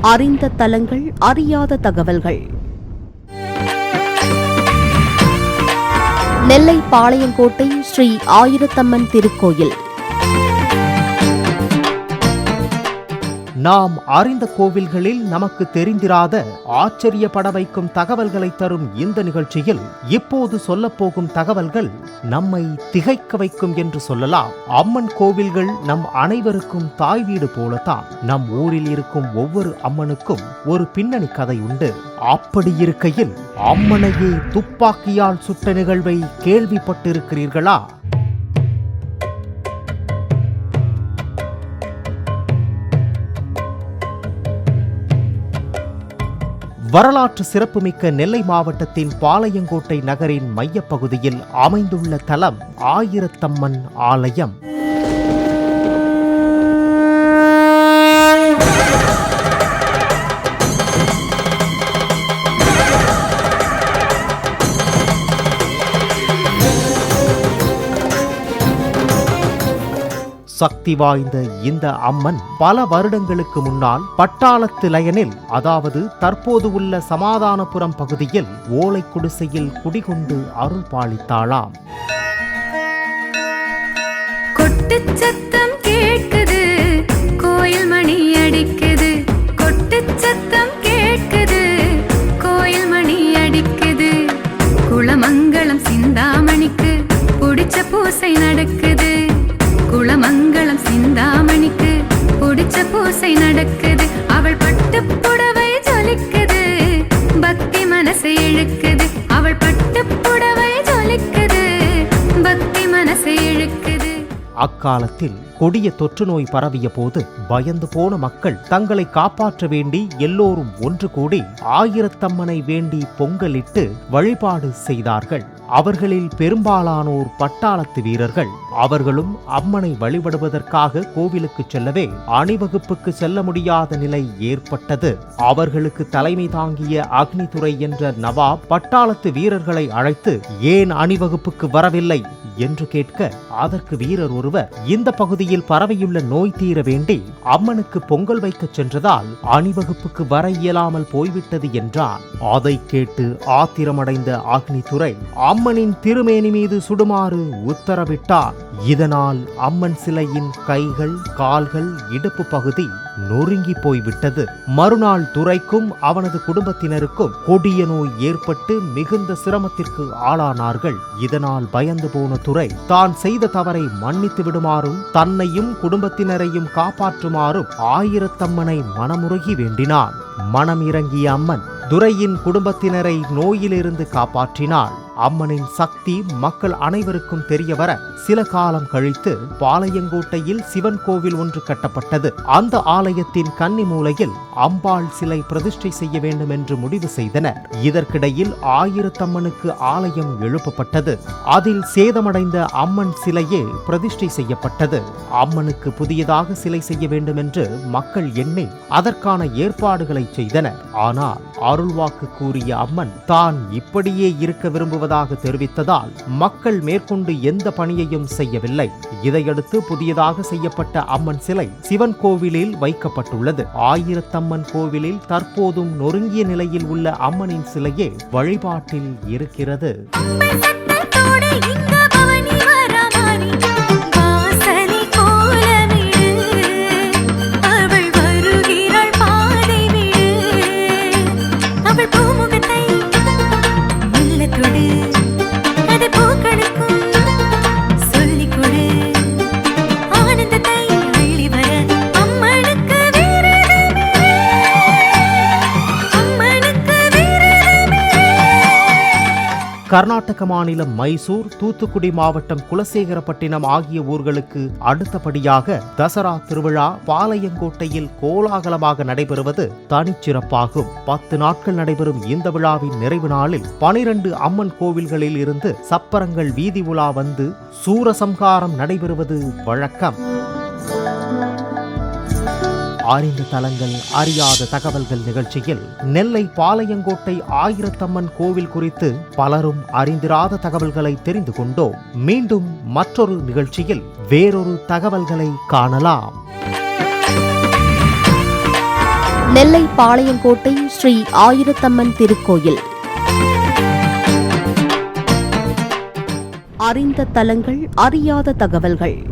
அறிந்த தலங்கள் அறியாத தகவல்கள். நெல்லை பாளையங்கோட்டை ஸ்ரீ ஆயிரத்தம்மன் திருக்கோயில். நாம் அறிந்த கோவில்களில் நமக்கு தெரிந்திராத ஆச்சரியப்பட வைக்கும் தகவல்களை தரும் இந்த நிகழ்ச்சியில் இப்போது சொல்லப்போகும் தகவல்கள் நம்மை திகைக்க வைக்கும் என்று சொல்லலாம். அம்மன் கோவில்கள் நம் அனைவருக்கும் தாய் வீடு போலத்தான். நம் ஊரில் இருக்கும் ஒவ்வொரு அம்மனுக்கும் ஒரு பின்னணி கதை உண்டு. அப்படி இருக்கையில் அம்மனையே துப்பாக்கியால் சுட்ட நிகழ்வை கேள்விப்பட்டிருக்கிறீர்களா? வரலாற்று சிறப்புமிக்க நெல்லை மாவட்டத்தின் பாளையங்கோட்டை நகரின் மையப்பகுதியில் அமைந்துள்ள தலம் ஆயிரத்தம்மன் ஆலயம். சக்தி வாய்ந்த இந்த அம்மன் பல வருடங்களுக்கு முன்னால் பட்டாளத்து லயனில் அதாவது தற்போது உள்ள சமாதானபுரம் பகுதியில் ஓலை குடிசையில் குடிகொண்டு அருள் பாலித்தாளாம். Xây அக்காலத்தில் கொடிய தொற்று நோய் பரவிய போது பயந்து போன மக்கள் தங்களை காப்பாற்ற வேண்டி எல்லோரும் ஒன்று கூடி ஆயிரத்தம்மனை வேண்டி பொங்கலிட்டு வழிபாடு செய்தார்கள். அவர்களில் பெரும்பாலானோர் பட்டாளத்து வீரர்கள். அவர்களும் அம்மனை வழிபடுவதற்காக கோவிலுக்கு செல்லவே அணிவகுப்புக்கு செல்ல முடியாத நிலை ஏற்பட்டது. அவர்களுக்கு தலைமை தாங்கிய அக்னிதுரை என்ற நவாப் பட்டாளத்து வீரர்களை அழைத்து ஏன் அணிவகுப்புக்கு வரவில்லை? என்று கேட்க அதற்கு வீரர் ஒருவர் இந்த பகுதியில் பரவியுள்ள நோய் தீர வேண்டி அம்மனுக்கு பொங்கல் வைக்கச் சென்றதால் அணிவகுப்புக்கு வர இயலாமல் போய்விட்டது என்றார் அதை கேட்டு ஆத்திரமடைந்த அக்னித்துறை அம்மனின் திருமேனி மீது சுடுமாறு உத்தரவிட்டார். இதனால் அம்மன் சிலையின் கைகள் கால்கள் இடுப்பு பகுதி நொறுங்கி போய்விட்டது. மறுநாள் துரைக்கும் அவனது குடும்பத்தினருக்கும் கொடிய நோய் ஏற்பட்டு மிகுந்த சிரமத்திற்கு ஆளானார்கள். இதனால் பயந்து போன துரை தான் செய்த தவறை மன்னித்து விடுமாறும் தன்னையும் குடும்பத்தினரையும் காப்பாற்றுமாறும் ஆயிரத்தம்மனை மனமுருகி வேண்டினான். மனம் இறங்கிய அம்மன் துரையின் குடும்பத்தினரை நோயிலிருந்து காப்பாற்றினாள். அம்மனின் சக்தி மக்கள் அனைவருக்கும் தெரியவர சில காலம் கழித்து பாளையங்கோட்டையில் சிவன் கோவில் ஒன்று கட்டப்பட்டது. அந்த ஆலயத்தின் கன்னி மூலையில் அம்பாள் சிலை பிரதிஷ்டை செய்ய வேண்டும் என்று முடிவு செய்தனர். இதற்கிடையில் ஆயிரத்தம்மனுக்கு ஆலயம் எழுப்பப்பட்டது. அதில் சேதமடைந்த அம்மன் சிலையே பிரதிஷ்டை செய்யப்பட்டது. அம்மனுக்கு புதியதாக சிலை செய்ய வேண்டும் என்று மக்கள் எண்ணி அதற்கான ஏற்பாடுகளை செய்தனர். ஆனால் அருள்வாக்கு கூறிய அம்மன் தான் இப்படியே இருக்க விரும்புவதாக தெரிவித்ததால் மக்கள் மேற்கொண்டு எந்த பணியையும் செய்யவில்லை. இதையடுத்து புதியதாக செய்யப்பட்ட அம்மன் சிலை சிவன் கோவிலில் வைக்கப்பட்டுள்ளது. ஆயிரத்தம்மன் கோவிலில் தற்போதும் நொறுங்கிய நிலையில் உள்ள அம்மனின் சிலையே வழிபாட்டில் இருக்கிறது. கர்நாடக மாநிலம் மைசூர் தூத்துக்குடி மாவட்டம் குலசேகரப்பட்டினம் ஆகிய ஊர்களுக்கு அடுத்தபடியாக தசரா திருவிழா பாளையங்கோட்டையில் கோலாகலமாக நடைபெறுவது தனிச்சிறப்பாகும். பத்து நாட்கள் நடைபெறும் இந்த விழாவின் நிறைவு நாளில் பனிரெண்டு அம்மன் கோவில்களில் இருந்து சப்பரங்கள் வீதி உலா வந்து சூரசம்ஹாரம் நடைபெறுவது வழக்கம். அறிந்த தலங்கள் அறியாத தகவல்கள் நிகழ்ச்சியில் நெல்லை பாளையங்கோட்டை ஆயிரத்தம்மன் கோவில் குறித்து பலரும் அறிந்திராத தகவல்களை தெரிந்து கொண்டோம். மீண்டும் மற்றொரு நிகழ்ச்சியில் வேறொரு தகவல்களை காணலாம். நெல்லை பாளையங்கோட்டை ஸ்ரீ ஆயிரத்தம்மன் திருக்கோயில். அறிந்த தலங்கள் அறியாத தகவல்கள்.